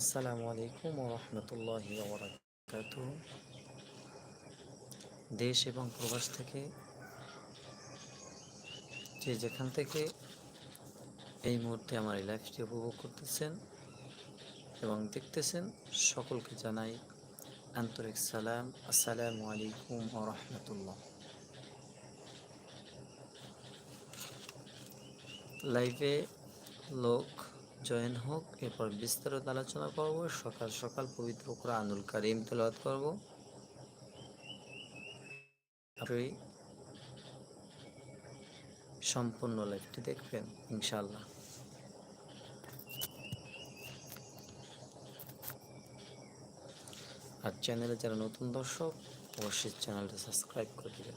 আসসালামু আলাইকুম রহমতুল্লাহি দেশ এবং প্রবাস থেকে যে যেখান থেকে এই মুহূর্তে আমার এই লাইফটি উপভোগ করতেছেন এবং দেখতেছেন, সকলকে জানাই আন্তরিক সালাম। আসসালামু আলাইকুম রহমতুল্লাহ। লাইভে লোক জয়েন হোক, এরপর বিস্তারিত আলোচনা করব। সকাল সকাল পবিত্র কোরআনুল কারিম তেলাওয়াত করব। সম্পূর্ণ লাইভটি দেখবেন, ইনশাআল্লাহ। আর চ্যানেলে যারা নতুন দর্শক, অবশ্যই চ্যানেলটা সাবস্ক্রাইব করে দেবেন।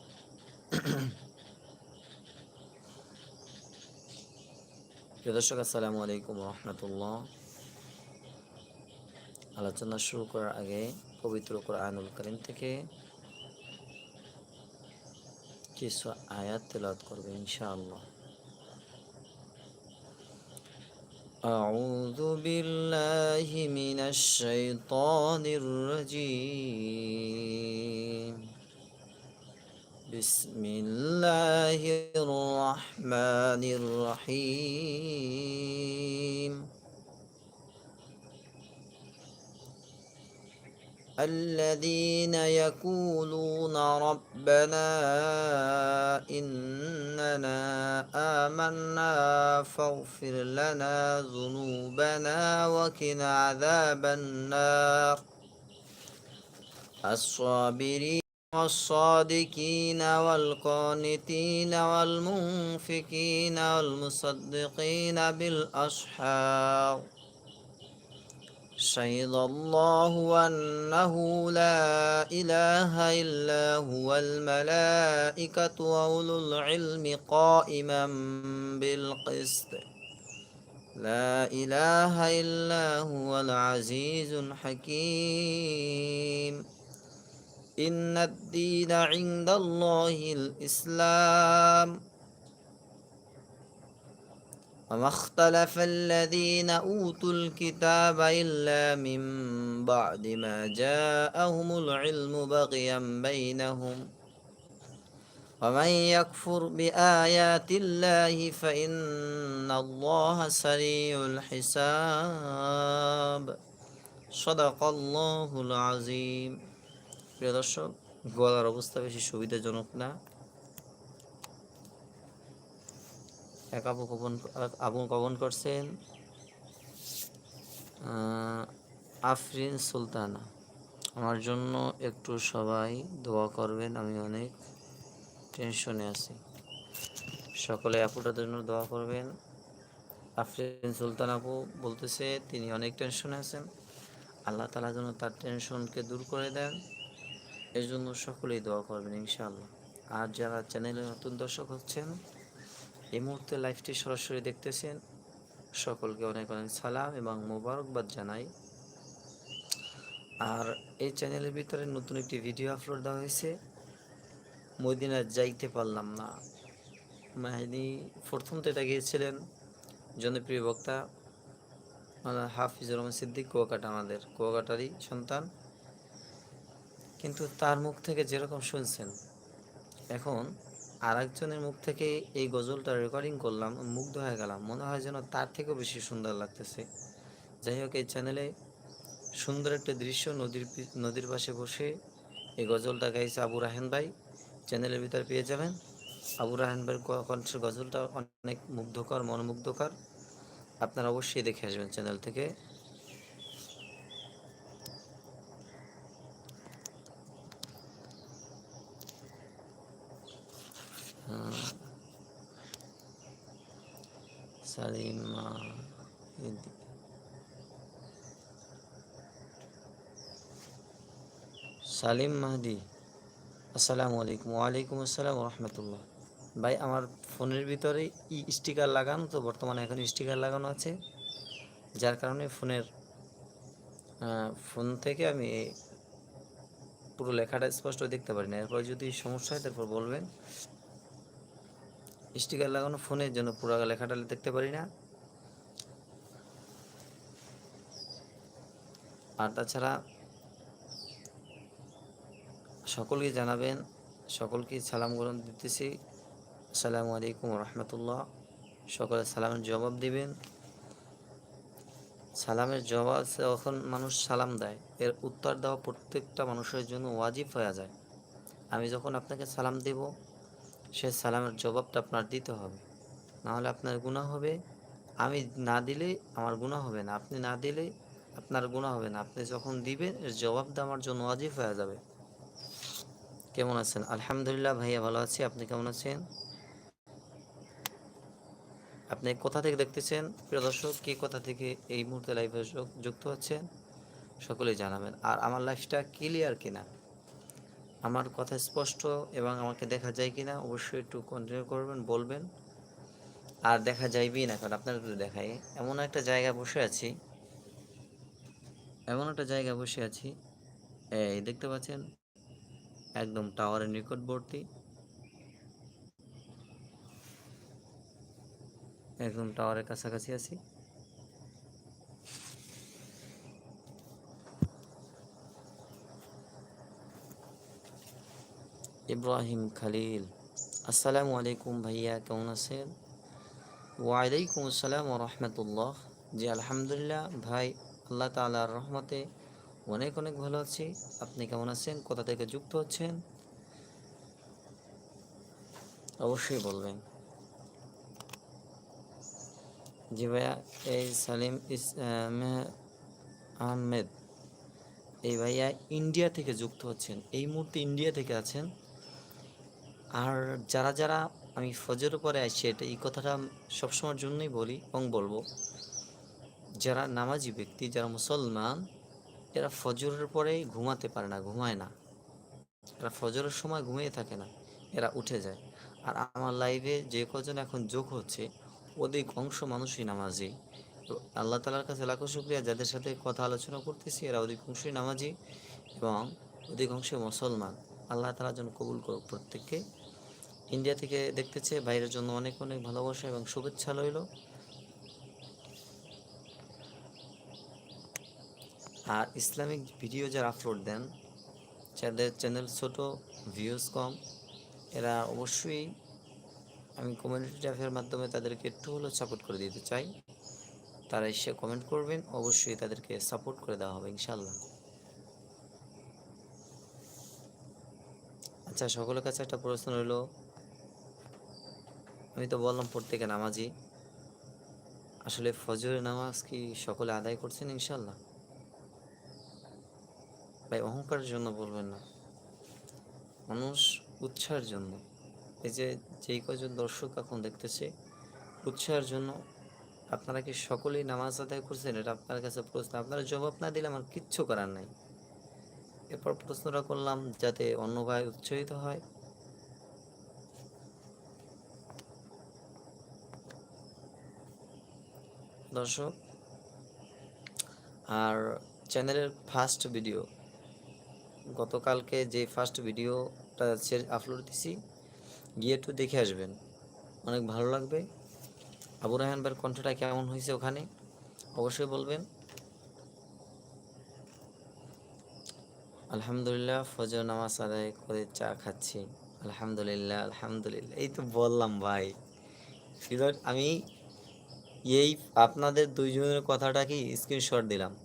প্রিয় দর্শক আসসালামু আলাইকুম রহমতুল্লাহ আলোচনা শুরু করার আগে পবিত্র কোরআনুল করিম থেকে কিছু আয়াত তেলাওয়াত করবে ইনশাআল্লাহ أعوذ بالله من الشيطان الرجيم بسم الله الرحمن الرحيم. الذين يقولون ربنا إننا آمنا فاغفر لنا ذنوبنا وقنا عذاب النار. الصابرين والصادقين والقانتين والمنفقين والمصدقين بالأسحار شهد الله أنه لا إله إلا هو الملائكة وأولو العلم قائما بالقسط. لا إله إلا هو العزيز الحكيم. إن الدين عند الله الإسلام. وما اختلف الذين أوتوا الكتاب إلا من بعد ما جاءهم العلم بغيا بينهم. ومن يكفر بآيات الله فإن الله سريع الحساب. صدق الله العظيم. প্রিয় দর্শক, গলার অবস্থা বেশি সুবিধাজনক না। এক আপু কবন আবু কবন করছেন আফরিন সুলতানা। আমার জন্য একটু সবাই দোয়া করবেন, আমি অনেক টেনশনে আছি। সকলে আপুটার জন্য দোয়া করবেন। আফরিন সুলতান আপু বলতেছে, তিনি অনেক টেনশনে আছেন। আল্লাহ তালা যেন তার টেনশনকে দূর করে দেন। এই জন্য সকলেই দোয়া করবেন, ইনশাআল্লাহ। আর যারা চ্যানেলে নতুন দর্শক হচ্ছেন, এই মুহূর্তে লাইভটি সরাসরি দেখতেছেন, সকলকে অনেক অনেক সালাম এবং মোবারকবাদ জানাই। আর এই চ্যানেলের ভিতরে নতুন একটি ভিডিও আপলোড দেওয়া হয়েছে মদিনা যাইতে পারলাম না। মাহিনী প্রথম তো এটা গিয়েছিলেন, জনপ্রিয় বক্তা হাফিজুর রহমান সিদ্দিক, কুয়াকাটা আমাদের, কুয়াকাটারই সন্তান। কিন্তু তার মুখ থেকে যেরকম শুনছেন, এখন আর একজনের মুখ থেকে এই গজলটা রেকর্ডিং করলাম, মুগ্ধ হয়ে গেলাম। মনে হয় যেন তার থেকেও বেশি সুন্দর লাগতেছে। যাই হোক, এই চ্যানেলে সুন্দর একটা দৃশ্য নদীর নদীর পাশে বসে এই গজলটা গাইছে আবু রাহেন ভাই। চ্যানেলের ভিতরে পেয়ে যাবেন। আবু রাহেন ভাইয়ের কণ্ঠের গজলটা অনেক মুগ্ধকর, মনোমুগ্ধকর। আপনারা অবশ্যই দেখে আসবেন চ্যানেল থেকে। সালিমা সালিম মাহদি আসসালামু আলাইকুম ওয়ালাইকুম আসসালাম রহমতুল্লাহ ভাই, আমার ফোনের ভিতরে ই স্টিকার লাগানো তো, বর্তমানে এখন স্টিকার লাগানো আছে। যার কারণে ফোনের ফোন থেকে আমি পুরো লেখাটা স্পষ্ট দেখতে পারি না। এরপর যদি সমস্যা হয়, তারপর বলবেন। স্টিকার লাগানো ফোনের জন্য পুরো লেখাটা দেখতে পারি না। আর তাছাড়া সকলকে জানাবেন, সকলকে সালাম গ্রহণ দিতেছি। আসসালামু আলাইকুম রহমতুল্লাহ। সকলে সালামের জবাব দিবেন। সালামের জবাব যখন মানুষ সালাম দেয়, এর উত্তর দেওয়া প্রত্যেকটা মানুষের জন্য ওয়াজিব হয়ে যায়। আমি যখন আপনাকে সালাম দেব সে সালামের জবাবটা আপনার দিতে হবে। নাহলে আপনার গুণা হবে। আমি না দিলে আমার গুণা হবে না। আপনি না দিলে আপনার গুণা হবে না। আপনি যখন দিবেন, এর জবাবটা আমার জন্য ওয়াজিব হয়ে যাবে। কেমন আছেন? আলহামদুলিল্লাহ ভাইয়া ভালো আছি। আপনি কেমন আছেন? আপনি কোথা থেকে দেখতেছেন? প্রিয় দর্শক, কি কোথা থেকে এই মুহূর্তে লাইভে যুক্ত হচ্ছেন? সকলেই জানাবেন। আর আমার লাইফটা ক্লিয়ার কিনা? আমার কথা স্পষ্ট এবং আমাকে দেখা যায় কি না অবশ্যই একটু কন্টিনিউ করবেন, বলবেন। আর দেখা যাইবেই না, কারণ আপনারা তো দেখাই। এমন একটা জায়গা বসে আছি, এমন একটা জায়গা বসে আছি, এই দেখতে পাচ্ছেন, একদম টাওয়ারের নিকটবর্তী। একদম টাওয়ারের কাছাকাছি আছি। ইব্রাহিম খালিল। আসসালামু আলাইকুম ভাইয়া, কেমন আছেন? ওয়ালাইকুম আসসালাম রহমতুল্লাহ। জি, আলহামদুলিল্লাহ। ভাই, আল্লাহ তালার রহমতে অনেক অনেক ভালো আছি। আপনি কেমন আছেন? কোথা থেকে যুক্ত হচ্ছেন? অবশ্যই বলবেন। জি ভাইয়া, এই সালিম ইস আহমেদ। এই ভাইয়া ইন্ডিয়া থেকে যুক্ত হচ্ছেন। এই মুহূর্তে ইন্ডিয়া থেকে আছেন। আর যারা যারা আমি ফজর পরে আসছি এটা এই কথাটা সবসময়ের জন্যই বলি এবং বলব। যারা নামাজি ব্যক্তি, যারা মুসলমান, এরা ফজরের পরে ঘুমাতে পারে না, ঘুমায় না। এরা ফজরের সময় ঘুমিয়ে থাকে না, এরা উঠে যায়। আর আমার লাইভে যে কজন এখন যোগ হচ্ছে অধিক অংশ মানুষই নামাজি। তো আল্লাহ তালার কাছে লাখো শুক্রিয়া, যাদের সাথে কথা আলোচনা করতেছি, এরা অধিক অংশই নামাজি এবং অধিক অংশে মুসলমান। আল্লাহ তালা যেন কবুল করুক প্রত্যেককে। ইন্ডিয়া থেকে দেখতেছে বাইরের জন্য অনেক অনেক ভালোবাসা এবং শুভেচ্ছা রইল। আর ইসলামিক ভিডিও যারা আপলোড দেন, যাদের চ্যানেল ছোট ভিউজ কম, এরা অবশ্যই আমি কমিউনিটি ট্যাফের মাধ্যমে তাদেরকে একটু হলেও সাপোর্ট করে দিতে চাই। তারা এসে কমেন্ট করবেন, অবশ্যই তাদেরকে সাপোর্ট করে দেওয়া হবে ইনশাল্লাহ আচ্ছা সকলের কাছে একটা প্রশ্ন রইল। আমি তো বললাম প্রত্যেকে নামাজি। আসলে ফজরের নামাজ কি সকলে আদায় করছেন ইনশাল্লাহ ভাই, অহংকারের জন্য বলবেন না। মানুষ উৎসাহের জন্য। এই যে, যেই কজন দর্শক এখন দেখতেছে, উৎসাহের জন্য আপনারা কি সকলেই নামাজ আদায় করছেন? এটা আপনার কাছে প্রশ্ন। আপনারা জবাব না দিলে আমার কিচ্ছু করার নাই। এরপর প্রশ্নটা করলাম, যাতে অন্য ভাই উৎসাহিত হয়। দর্শক। আর চ্যানেলের ফার্স্ট ভিডিও গতকালকে যে ফার্স্ট ভিডিওটা আপলোড দিছি, গিয়ে একটু দেখে আসবেন। অনেক ভালো লাগবে। আবু রাহান ভাইয়ের কণ্ঠটা কেমন হয়েছে ওখানে? অবশ্যই বলবেন। আলহামদুলিল্লাহ, ফজর নামাজ আদায় করে চা খাচ্ছি। আলহামদুলিল্লাহ আলহামদুলিল্লাহ। এই তো বললাম, ভাই। আমি এই আপনাদের দুইজনের কথাটা কি স্ক্রিনশট দিলাম?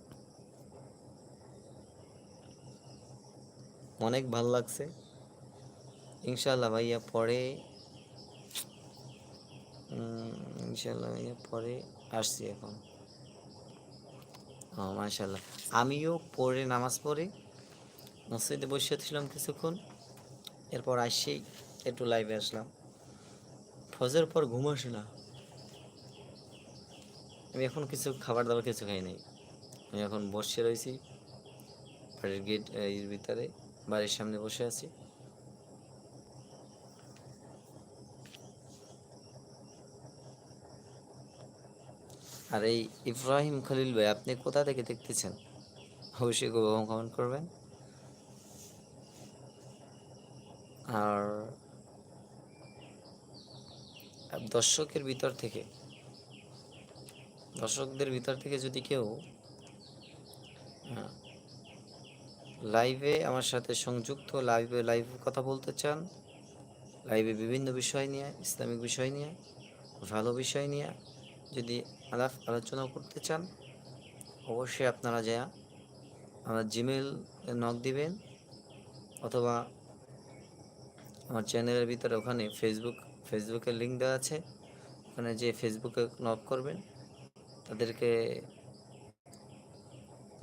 অনেক ভালো লাগছে। ইনশাল্লাহ ভাইয়া পরে ইনশাল্লাহ ভাইয়া পরে আসছি এখন। ও মাশাল্লাহ আমিও পরে নামাজ পড়ে। মসজিদে বসে ছিলাম কিছুক্ষণ। এরপর আসেই একটু লাইভে আসলাম। ফজর পর ঘুম আসে না। আমি এখন কিছু খাবার দাবার কিছু খাই নাই। আমি এখন বসে রয়েছি বাড়ির গেটের ভিতরে, বাড়ির সামনে বসে আছি। আর এই ইব্রাহিম খলিল ভাই, আপনি কোথা থেকে দেখতেছেন? অবশ্যই কমেন্ট করবেন। আর দর্শকের ভিতর থেকে দর্শকদের ভিতর থেকে যদি কেউ লাইভে আমার সাথে সংযুক্ত লাইভে লাইভ কথা বলতে চান লাইভে বিভিন্ন বিষয় নিয়ে, ইসলামিক বিষয় নিয়ে, ভালো বিষয় নিয়ে যদি আলাপ আলোচনা করতে চান, অবশ্যই আপনারা যা আমার জিমেল নক দিবেন অথবা আমার চ্যানেলের ভিতরে ওখানে ফেসবুক ফেসবুকের লিঙ্ক দেওয়া আছে। ওখানে যে ফেসবুকে নক করবেন। তাদেরকে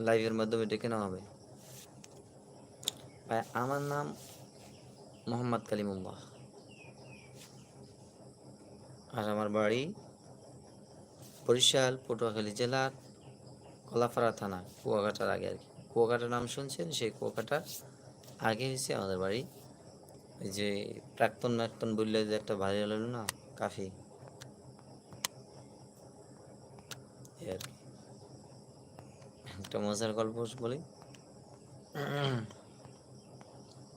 লাইভের মাধ্যমে ডেকে নেওয়া হবে। ভাই, আমার নাম মোহাম্মদ কালিমুল্লাহ। আর আমার বাড়ি বরিশাল, পটুয়াখালী জেলার কলাপাড়া থানা, কুয়াকাটার আগে আর কি। কুয়াকাটার নাম শুনছেন? সেই কুয়াকাটার আগে হয়েছে আমাদের বাড়ি। ওই যে প্রাক্তন প্রাক্তন বললে যে একটা ভাইরাল হলো না, কাফি এই আর কি একটা মজার গল্প বলি।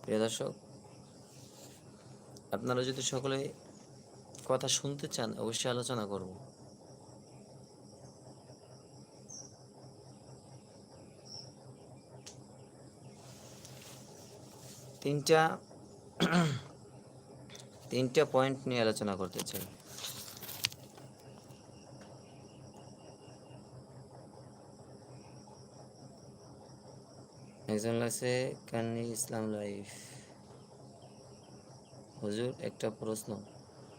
প্রিয় দর্শক আপনারা যদি সকলে কথা শুনতে চান অবশ্যই আলোচনা করব। তিনটা তিনটা পয়েন্ট নিয়ে আলোচনা করতে চাই। একজন লাগছে কান্নি ইসলাম লাইফ। হুজুর, একটা প্রশ্ন।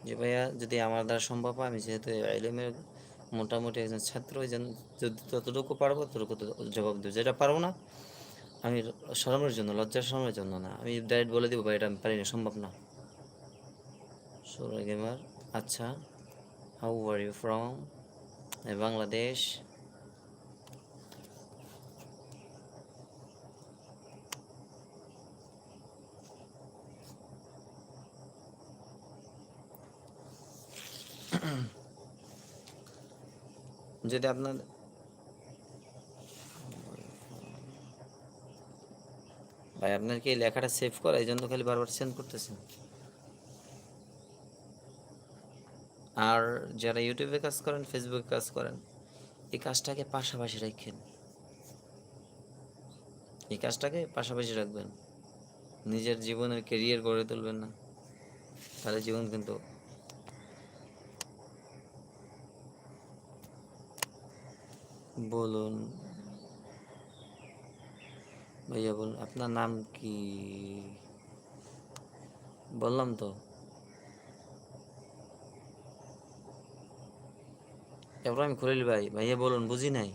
যে ভাইয়া, যদি আমার দ্বারা সম্ভব হয়, আমি যেহেতু এলিমের মোটামুটি একজন ছাত্র যদি ততটুকু পারব, ততটুকু জবাব দেবো। যেটা পারব না, আমি শরমের জন্য লজ্জার শরমের জন্য না। আমি ডাইরেক্ট বলে দিব, ভাই, এটা আমি পারি না সম্ভব না। সুরা গেমার আচ্ছা how are you from Bangladesh. যদি আপনার ভাই, আপনার কি লেখাটা সেভ করা? এই জন্য খালি বারবার সেন্ড করতেছেন? আর যারা ইউটিউবে কাজ করেন ফেসবুকে কাজ করেন, এই কাজটাকে পাশাপাশি রাখেন। এই কাজটাকে পাশাপাশি রাখবেন। নিজের জীবনের কেরিয়ার গড়ে তুলবেন না। তাহলে জীবন কিন্তু বলুন। ভাইয়া বলুন, আপনার নাম কি? বললাম তো। এরপর আমি খুলিল ভাই, ভাইয়া বলুন, বুঝি নাই?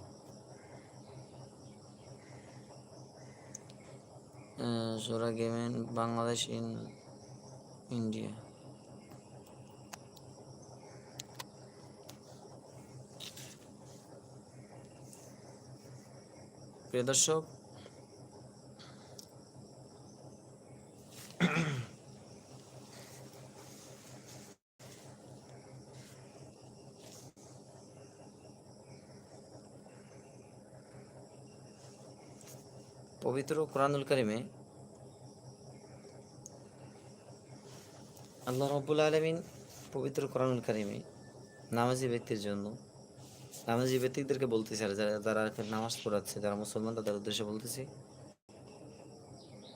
সোরা গেমেন, বাংলাদেশ ইন, ইন্ডিয়া। প্রিয় দর্শক পবিত্র কোরআনুল কারিমে আল্লাহ রব্বুল আলমিন পবিত্র কোরআনুল কারিমে নামাজি ব্যক্তির জন্য নামাজি ব্যক্তিদেরকে বলতেছি আর যারা যারা নামাজ পড়াচ্ছে, যারা মুসলমান, তাদের উদ্দেশ্যে বলতেছি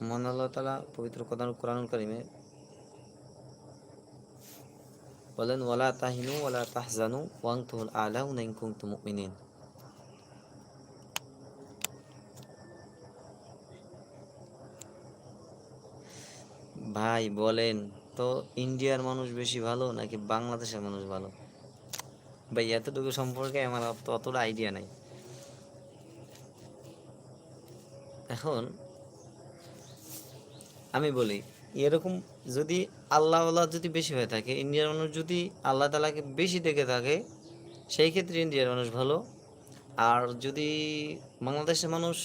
মহান আল্লাহ তালা পবিত্র কোরআন, কোরআনুল কারিমে বলেন, ওয়ালা তাহিনু ওয়ালা তাহজানু ওয়াং তুহুল আলাউ নাইন কুমতু মুমিনিন। ভাই, বলেন, তো ইন্ডিয়ার মানুষ বেশি ভালো নাকি বাংলাদেশের মানুষ ভালো? ভাই, এতটুকু সম্পর্কে আমার অতটা আইডিয়া নাই। এখন আমি বলি, এরকম যদি আল্লাহ আল্লাহ যদি বেশি হয়ে থাকে, ইন্ডিয়ার মানুষ যদি আল্লাহ তালাকে বেশি দেখে থাকে, সেই ক্ষেত্রে ইন্ডিয়ার মানুষ ভালো। আর যদি বাংলাদেশের মানুষ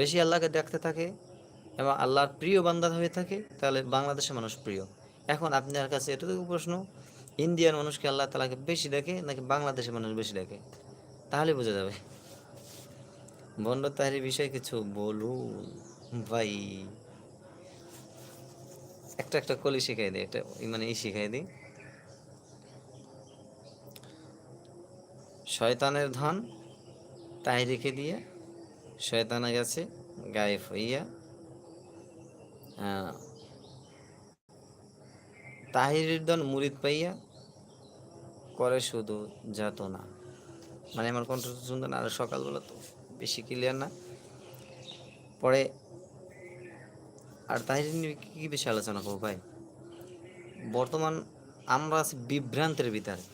বেশি আল্লাহকে দেখতে থাকে এবং আল্লাহর প্রিয় বান্দা হয়ে থাকে, তাহলে বাংলাদেশের মানুষ প্রিয়। এখন আপনার কাছে এতটুকু প্রশ্ন ইন্ডিয়ার মানুষকে আল্লাহ তালাকে বেশি দেখে নাকি বাংলাদেশের মানুষ বেশি দেখে? তাহলে বোঝা যাবে। বন্ড তাহারি বিষয়ে কিছু বলুন। ভাই, একটা একটা কলি শিখাই দিই, একটা মানে ই শিখাই দিই। শয়তানের ধন তাই রেখে দিয়ে শয়তানা গেছে, গায়েব হইয়া তাহিরির দন মুরিদ পাইয়া করে শুধু যাত না। মানে আমার কণ্ঠ সুন্দর না, আর সকালবেলা তো বেশি ক্লিয়ার না। পরে আর তাহির নিয়ে কি বেশি আলোচনা করব ভাই? বর্তমান আমরা আছি বিভ্রান্তের ভিতরে।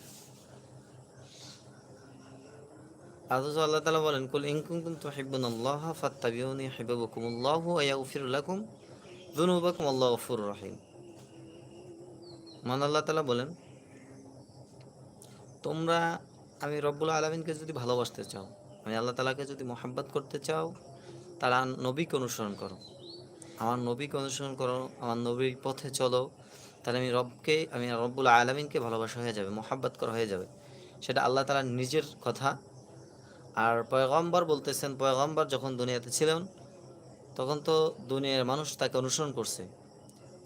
অথচ আল্লাহ তালা বলেন, কুল ইনকুম তো হিব্বুন আল্লাহ ফাত্তাবিউনি হিব্বুকুমুল্লাহ ইয়াগফির লাকুম যুনুবাকুম আল্লাহ গফুর রহিম। মান আল্লাহ তালা বলেন, তোমরা আমি রব্বুল আলমিনকে যদি ভালোবাসতে চাও, আমি আল্লাহ তালাকে যদি মোহাব্বত করতে চাও, তারা নবীকে অনুসরণ করো। আমার নবীকে অনুসরণ করো, আমার নবীর পথে চলো, তাহলে আমি রবকে, আমি রব্বুল আলমিনকে ভালোবাসা হয়ে যাবে, মোহাব্বত করা হয়ে যাবে। সেটা আল্লাহ তালা নিজের কথা। আর পয়গম্বর বলতেছেন, পয়গম্বর যখন দুনিয়াতে ছিলেন, তখন তো দুনিয়ার মানুষ তাকে অনুসরণ করছে।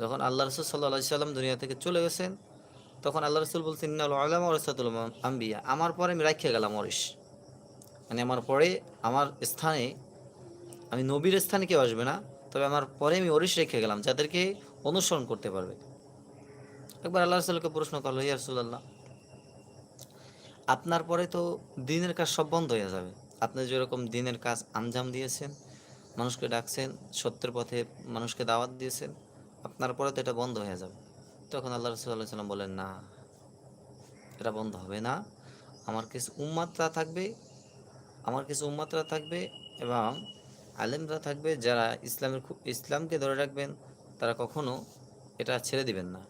যখন আল্লাহ রসুল সাল্লাহ সাল্লাম দুনিয়া থেকে চলে গেছেন, তখন আল্লাহ রসুল বলছেন আলাম ওরসাতুল আম্বিয়া, আমার পরে আমি রাখিয়ে গেলাম অরিস মানে আমার পরে, আমার স্থানে, আমি নবীর স্থানে কেউ আসবে না, তবে আমার পরে আমি অরিস রেখে গেলাম, যাদেরকে অনুসরণ করতে পারবে। একবার আল্লাহ রসুলকে প্রশ্ন করল, ইয়া রসুল্লাহ আপনার পরে তো দিনের কাজ সব বন্ধ হয়ে যাবে। আপনি যেরকম দিনের কাজ আঞ্জাম দিয়েছেন, মানুষকে ডাকছেন, সত্যের পথে মানুষকে দাওয়াত দিয়েছেন আপনার পরে তো এটা বন্ধ হয়ে যাবে। তখন আল্লাহ রসুল্লাহ সাল্লাম বলেন, না, এটা বন্ধ হবে না। আমার কিছু উম্মাত্রা থাকবে, আমার কিছু উম্মাত্রা থাকবে এবং আলেমরা থাকবে যারা ইসলামের খুব ইসলামকে ধরে রাখবেন, তারা কখনো এটা ছেড়ে দিবেন না।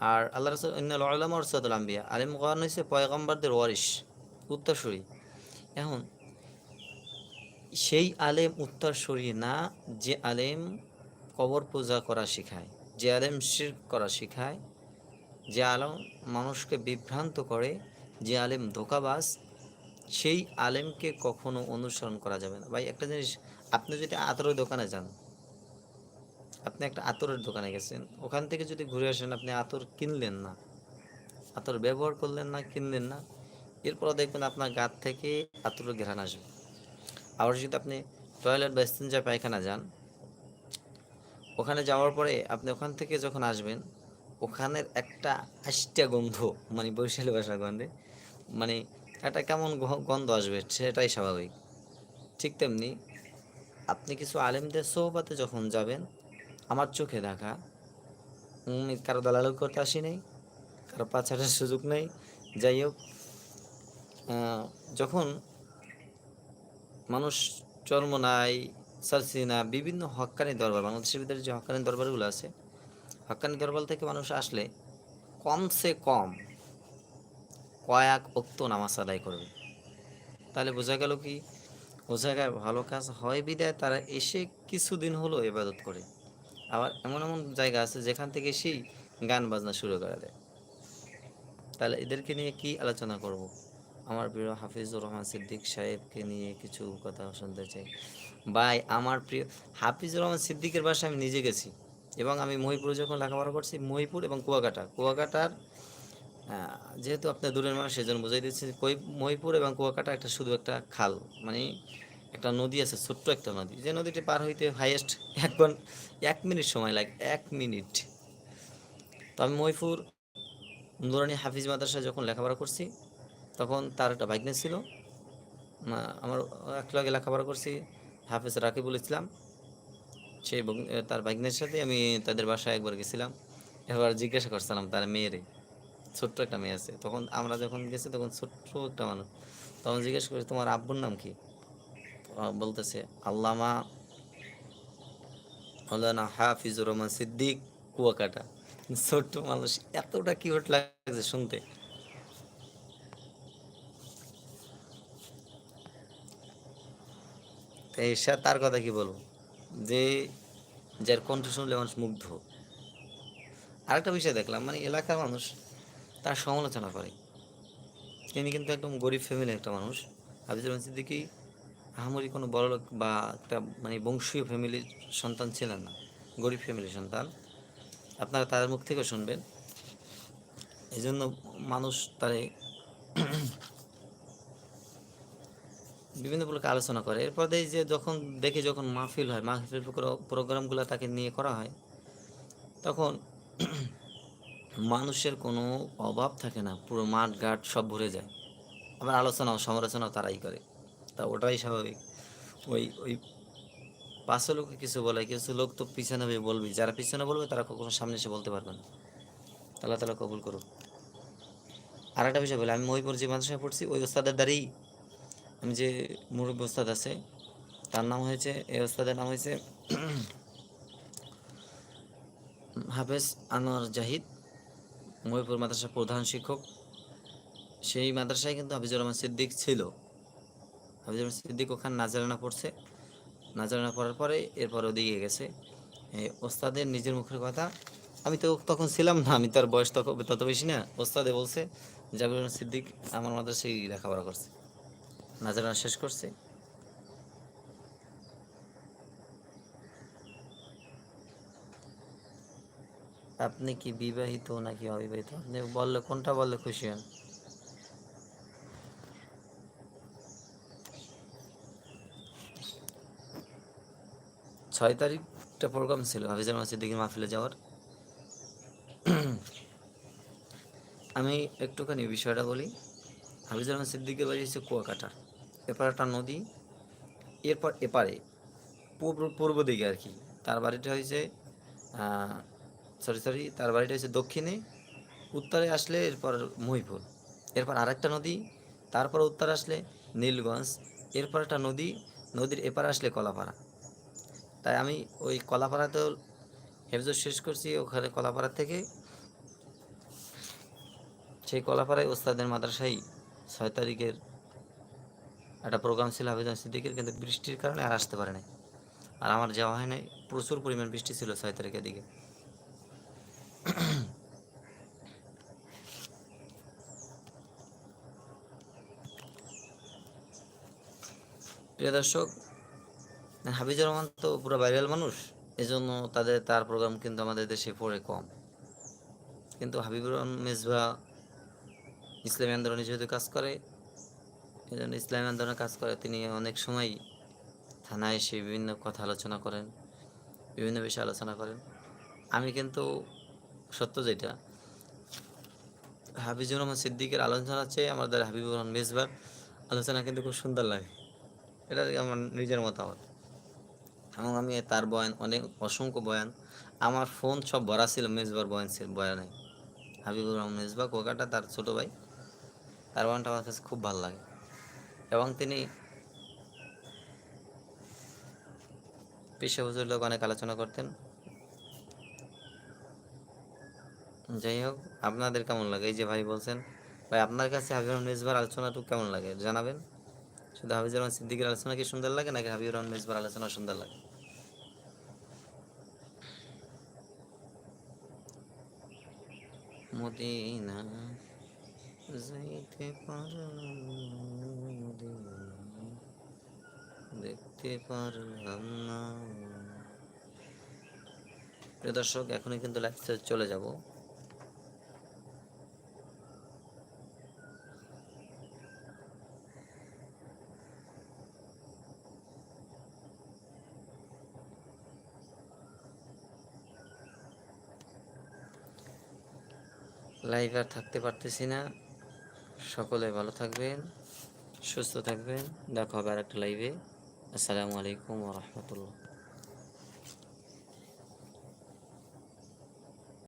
আর আল্লাহ রসুল আলম রসাদুল আম্বিয়া। আলিম কোরআন হয়েছে পয়গম্বরদের ওয়ারিস উত্তরসূরি। এখন, সেই আলেম উত্তরসূরি না, যে আলেম কবর পূজা করা শেখায়, যে আলেম শির করা শেখায়, যে আলম মানুষকে বিভ্রান্ত করে, যে আলেম ধোকাবাজ, সেই আলেমকে কখনো অনুসরণ করা যাবে না। ভাই, একটা জিনিস, আপনি যদি আতরের দোকানে যান, আপনি একটা আতরের দোকানে গেছেন, ওখান থেকে যদি ঘুরে আসেন, আপনি আতর কিনলেন না, আতর ব্যবহার করলেন না, কিনলেন না, এরপর দেখবেন আপনার গাত থেকে আতরের ঘেরান আসবে। আবার যদি আপনি টয়লেট বা স্তেঞ্জা পায়খানা যান ওখানে যাওয়ার পরে আপনি ওখান থেকে যখন আসবেন, ওখানের একটা আষ্টা গন্ধ মানে বৈশালী ভাষা গন্ধে মানে একটা কেমন গন্ধ আসবে সেটাই স্বাভাবিক। ঠিক তেমনি আপনি কিছু আলেমদের সোহবাতে যখন যাবেন, আমার চোখে দেখা কারও দালাল করতে আসি নাই, কারও পাছাটার সুযোগ নেই, যাই হোক যখন মানুষ চর্মনাই সালসিনা বিভিন্ন হক্কানি দরবার, বাংলাদেশের ভিতরে যে হক্কানি দরবারগুলো আছে হক্কানি দরবার থেকে মানুষ আসলে কমসে কম কয়েক অক্ত নামাজ আদায় করবে। তাহলে বোঝা গেল কি? ও জায়গায় ভালো কাজ হয় বিদায়, তারা এসে কিছুদিন হলো ইবাদত করে। আবার এমন এমন জায়গা আছে যেখান থেকে সেই গান বাজনা শুরু করে দেয়। তাহলে এদেরকে নিয়ে কি আলোচনা করব? আমার প্রিয় হাফিজুর রহমান সিদ্দিক সাহেবকে নিয়ে কিছু কথা শুনতে চাই। ভাই, আমার প্রিয়, হাফিজুর রহমান সিদ্দিকের বাসায় আমি নিজে গেছি এবং আমি মহিপুরে যখন লেখাপড়া করছি, মহিপুর এবং কুয়াকাটা, কুয়াকাটার যেহেতু আপনার দূরের মানুষ, সেজন্য বুঝাই দিচ্ছি মহিপুর এবং কুয়াকাটা একটা শুধু একটা খাল মানে একটা নদী আছে, ছোট্ট একটা নদী, যে নদীটি পার হইতে হাইয়েস্ট এক এক মিনিট সময় লাগে, এক মিনিট। তো আমি মহিপুর নুরানি হাফিজ মাদ্রাসায় যখন লেখাপড়া করছি, তখন তার একটা বাইকনে ছিল আমার এক একলাগে লেখাপড়া করছি হাফিজ রাকিবুল সেই বগ- তার বাইকনের সাথে আমি তাদের বাসায় একবার গেছিলাম। এবার জিজ্ঞাসা করছিলাম, তার মেয়েরে ছোট্ট একটা মেয়ে আছে? তখন আমরা যখন গেছি, তখন ছোট্ট একটা মানুষ। তখন জিজ্ঞেস করি, তোমার আব্বুর নাম কি? বলতেছে, আল্লামা মৌলানা হাফিজুর রহমান সিদ্দিক কুয়াকাটা। ছোট্ট মানুষ, এতটা কিউট লাগছে শুনতে। এই তার কথা কি বলব? যে যার কণ্ঠ শুনলে মানুষ মুগ্ধ। আরেকটা বিষয় দেখলাম মানে এলাকার মানুষ তার সমালোচনা করে। তিনি কিন্তু একদম গরিব ফ্যামিলির একটা মানুষ। হাফিজুর রহমান সিদ্দিকি আহামরি কোনো বড় লোক বা একটা মানে বংশীয় ফ্যামিলির সন্তান ছিলেন না। গরিব ফ্যামিলির সন্তান। আপনারা তাদের মুখ থেকে শুনবেন। এই জন্য মানুষ তারে বিভিন্ন প্রকার আলোচনা করে। এরপর দেখি যে যখন, দেখি যখন মাহফিল হয়, মাহফিল প্রোগ্রামগুলো তাকে নিয়ে করা হয়, তখন মানুষের কোনো অভাব থাকে না, পুরো মাঠ ঘাট সব ভরে যায়। আবার আলোচনা সমালোচনাও তারাই করে। তা ওটাই স্বাভাবিক। ওই ওই পাঁচশো লোকে কিছু বলে, কিছু লোক তো পিছনে বলবি, যারা পিছনে বলবে তারা কখনো সামনে এসে বলতে পারবে না। আল্লাহ তালা কবুল করুক। আর একটা বিষয় বলে, আমি মহিপুর যে মাদ্রাসায় পড়ছি, ওই ওস্তাদের দ্বারেই আমি যে মুরব্বী ওস্তাদ আছে, তার নাম হয়েছে, এই ওস্তাদের নাম হয়েছে হাফেজ আনোয়ার জাহিদ, মহিপুর মাদ্রাসার প্রধান শিক্ষক। সেই মাদ্রাসায় কিন্তু হাফিজুর রহমান সিদ্দিক ছিল। হাফিজুর রহমান সিদ্দিক ওখানে নাজারানা পড়ছে। নাজারানা পড়ার পরে এরপর ওদিকে গেছে। ওস্তাদের নিজের মুখের কথা, আমি তো তখন ছিলাম না, আমি তার বয়স তখন তত বেশি না। ওস্তাদে বলছে জাবির সিদ্দিক আমার মাদ্রাসায় লেখাপড়া করছে। নাজারানা শেষ করছি। আপনি কি বিবাহিত নাকি অবিবাহিত? আপনি বললে, কোনটা বললে খুশি হন? ছয় তারিখটা প্রোগ্রাম ছিল, হাফিজুর রহমান সিদ্দিকের মাহফিলে যাওয়ার। আমি একটুখানি বিষয়টা বলি। হাফিজুর রহমান সিদ্দিকের বাড়ি হচ্ছে কুয়াকাটা। এরপর একটা নদী, এরপর এপারে, পূর্ব পূর্ব দিকে আর কি। তার বাড়িটা হয়েছে সরি সরি তার বাড়িটা হয়েছে দক্ষিণে, উত্তরে আসলে এরপর মহিপুর। এরপর আরেকটা নদী, তারপর উত্তর আসলে নীলগঞ্জ, এরপর একটা নদী, নদীর এপার আসলে কলাপাড়া। তাই আমি ওই কলাপাড়াতেও হেফজ শেষ করছি, ওখানে কলাপাড়া থেকে। সেই কলাপাড়ায় ওস্তাদের মাদ্রাসায় ছয় তারিখের একটা প্রোগ্রাম ছিল হাফিজ সিদ্দিকের কিন্তু বৃষ্টির কারণে আর আসতে পারে নাই। আর আমার যাওয়া হয় নাই, প্রচুর পরিমাণ বৃষ্টি ছিল ছয় তারিখের দিকে। প্রিয় দর্শক হাবিজুর রহমান তো পুরো ভাইরাল মানুষ, এজন্য তাদের তার প্রোগ্রাম কিন্তু আমাদের দেশে পড়ে কম। কিন্তু হাবিবুর রহমান, মেজবা, ইসলামী আন্দোলনে যেহেতু কাজ করে এই জন্য ইসলামী আন্দোলনে কাজ করে, তিনি অনেক সময় থানায় এসে বিভিন্ন কথা আলোচনা করেন, বিভিন্ন বিষয়ে আলোচনা করেন। আমি কিন্তু সত্য যেটা হাবিজুর রহমান সিদ্দিকের আলোচনা চেয়ে আমাদের হাবিবুর রহমান মেজবার, আলোচনা কিন্তু খুব সুন্দর লাগে। এটা আমার নিজের মতামত। এবং আমি তার বয়ান অনেক, অসংখ্য বয়ান, আমার ফোন সব ভরা ছিল, মেজবার বয়ান ছিল, বয়ানে। হাবিবুর রহমান মেজবা কোকাটা তার ছোট ভাই, তার বয়ানটা আমার কাছে খুব ভালো লাগে। এবং তিনি পেশা হুজুর লোক অনেক আলোচনা করতেন। যাই হোক, আপনাদের কেমন লাগে? এই যে ভাই বলছেন, ভাই আপনার কাছে হাবিবুর মেজবার আলোচনাটুকু কেমন লাগে? জানাবেন? শুধু হাফিজুর রহমান সিদ্দিকের আলোচনা কি সুন্দর লাগে, নাকি হাবিবুর রহমান মেজবার আলোচনা সুন্দর লাগে? মদিনা যাইতে পারলাম। দেখতে পারলাম না। প্রিয় দর্শক, এখনই কিন্তু লাইভ চলে যাব। লাইভ আর থাকতে পারতেছি না। সকলে ভালো থাকবেন। সুস্থ থাকবেন দেখা হবে আর একটা লাইভে আসসালামু আলাইকুম রহমতুল্লাহ।